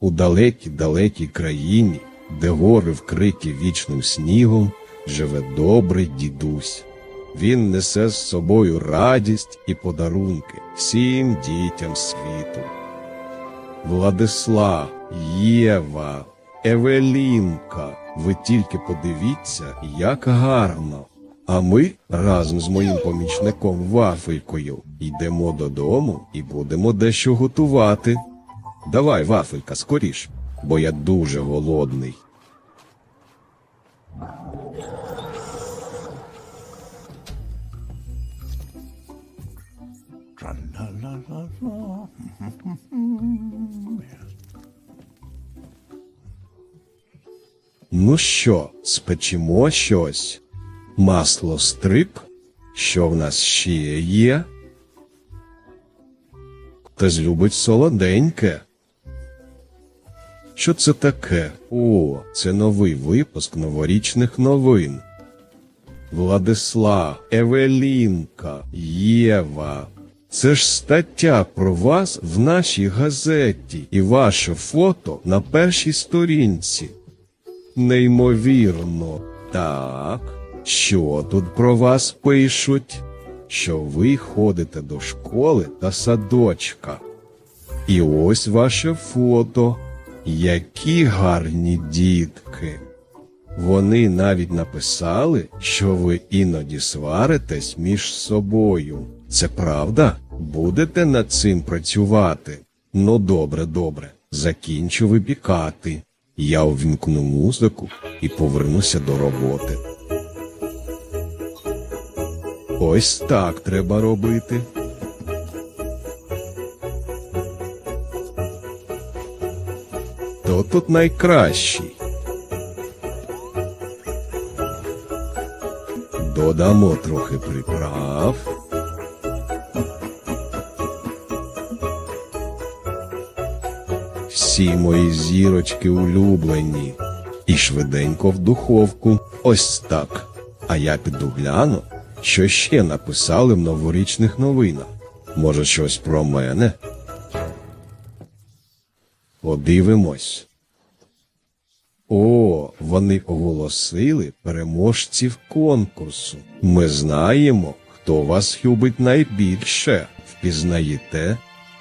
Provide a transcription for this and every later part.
У далекій далекій країні, де гори вкриті вічним снігом, живе добрий дідусь. Він несе з собою радість і подарунки всім дітям світу. Владислав, Єва, Евелінка. Ви тільки подивіться, як гарно. А ми разом з моїм помічником Вафелькою йдемо додому і будемо дещо готувати. Давай, Вафелька, скоріш, бо я дуже голодний. Ну що, спечемо щось? Масло стрип? Що в нас ще є? Хтось любить солоденьке. Що це таке? О, це новий випуск новорічних новин. Владислав, Евелінка, Єва. Це ж стаття про вас в нашій газеті і ваше фото на першій сторінці. Неймовірно. Так. Що тут про вас пишуть? Що ви ходите до школи та садочка. І ось ваше фото. Які гарні дітки. Вони навіть написали, що ви іноді сваритесь між собою. Це правда? Будете над цим працювати? Ну, добре, добре. Закінчу випікати. Я увімкну музику і повернуся до роботи. Ось так треба робити. Хто тут найкращий? Додамо трохи приправ. Всі мої зірочки улюблені. І швиденько в духовку. Ось так. А я піду гляну, що ще написали в новорічних новинах. Може, щось про мене? Подивимось. О, вони оголосили переможців конкурсу. Ми знаємо, хто вас любить найбільше. Впізнаєте?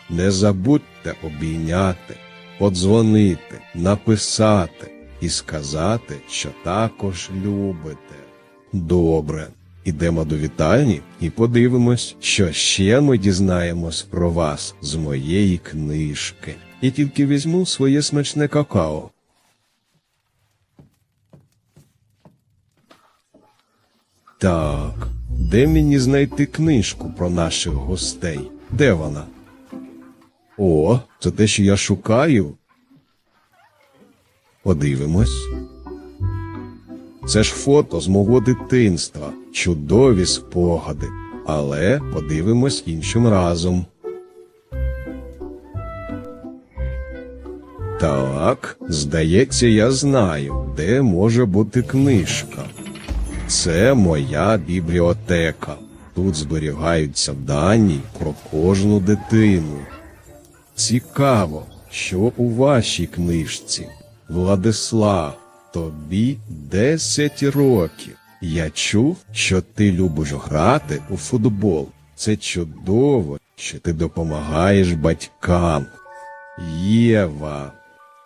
Не забудьте обійняти, подзвонити, написати і сказати, що також любите. Добре. Ідемо до вітальні і подивимось, що ще ми дізнаємось про вас з моєї книжки. І тільки візьму своє смачне какао. Так, де мені знайти книжку про наших гостей? Де вона? О, це те, що я шукаю. Подивимось. Це ж фото з мого дитинства, чудові спогади. Але подивимось іншим разом. Так, здається, я знаю, де може бути книжка. Це моя бібліотека. Тут зберігаються дані про кожну дитину. Цікаво, що у вашій книжці. Владислав, тобі 10 років. Я чув, що ти любиш грати у футбол. Це чудово, що ти допомагаєш батькам. Єва,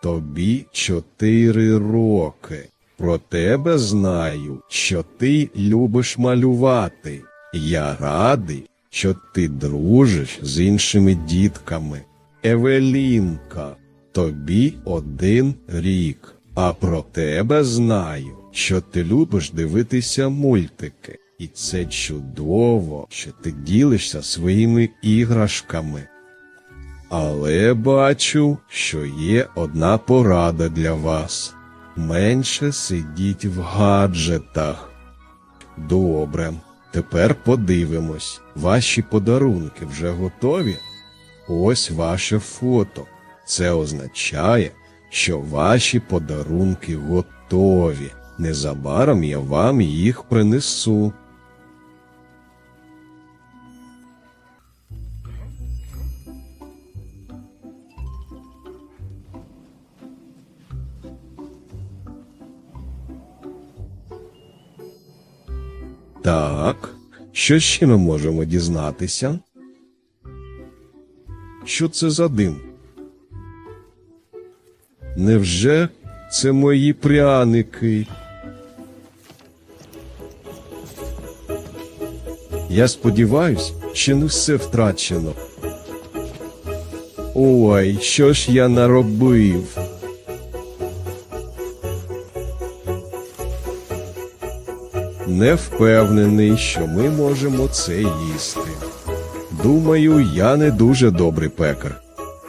тобі 4 роки. Про тебе знаю, що ти любиш малювати. Я радий, що ти дружиш з іншими дітками. Евелінка, тобі один рік. А про тебе знаю, що ти любиш дивитися мультики. І це чудово, що ти ділишся своїми іграшками. Але бачу, що є одна порада для вас. Менше сидіть в гаджетах. Добре, тепер подивимось. Ваші подарунки вже готові? Ось ваше фото. Це означає, що ваші подарунки готові. Незабаром я вам їх принесу. Так, що ще ми можемо дізнатися? Що це за дим? Невже це мої пряники? Я сподіваюсь, що не все втрачено. Ой, що ж я наробив? Не впевнений, що ми можемо це їсти. Думаю, я не дуже добрий пекар.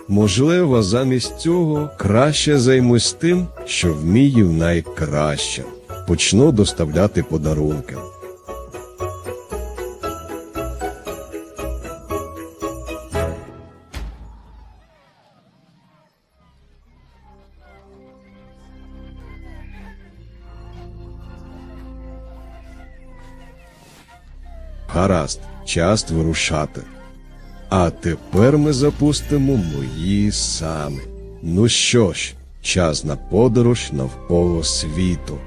Можливо, замість цього краще займусь тим, що вмію найкраще. Почну доставляти подарунки. Гаразд, час вирушати. А тепер ми запустимо мої сани. Ну що ж, час на подорож навколо світу.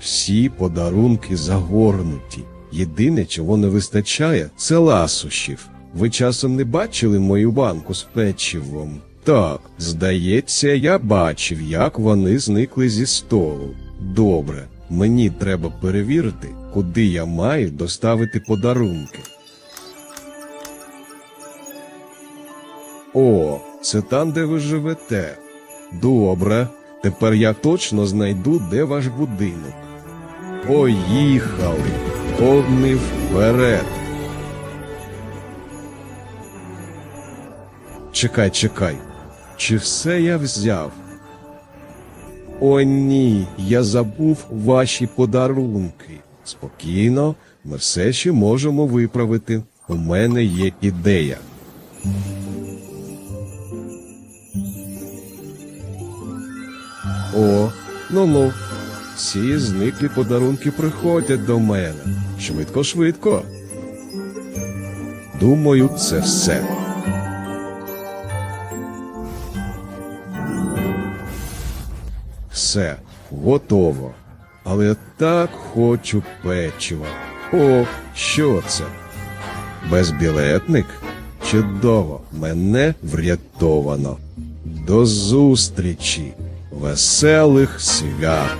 Всі подарунки загорнуті. Єдине, чого не вистачає, це ласощів. Ви часом не бачили мою банку з печивом? Так, здається, я бачив, як вони зникли зі столу. Добре, мені треба перевірити, куди я маю доставити подарунки. О, це там, де ви живете. Добре, тепер я точно знайду, де ваш будинок. Поїхали, повний вперед. Чекай, чекай. Чи все я взяв? О, ні, я забув ваші подарунки. Спокійно, ми все ще можемо виправити. У мене є ідея. О, ну ну. Всі зниклі подарунки приходять до мене. Швидко, швидко. Думаю, це все. Все, готово. Але я так хочу печива. О, що це? Безбілетник? Чудово, мене врятовано. До зустрічі, веселих свят!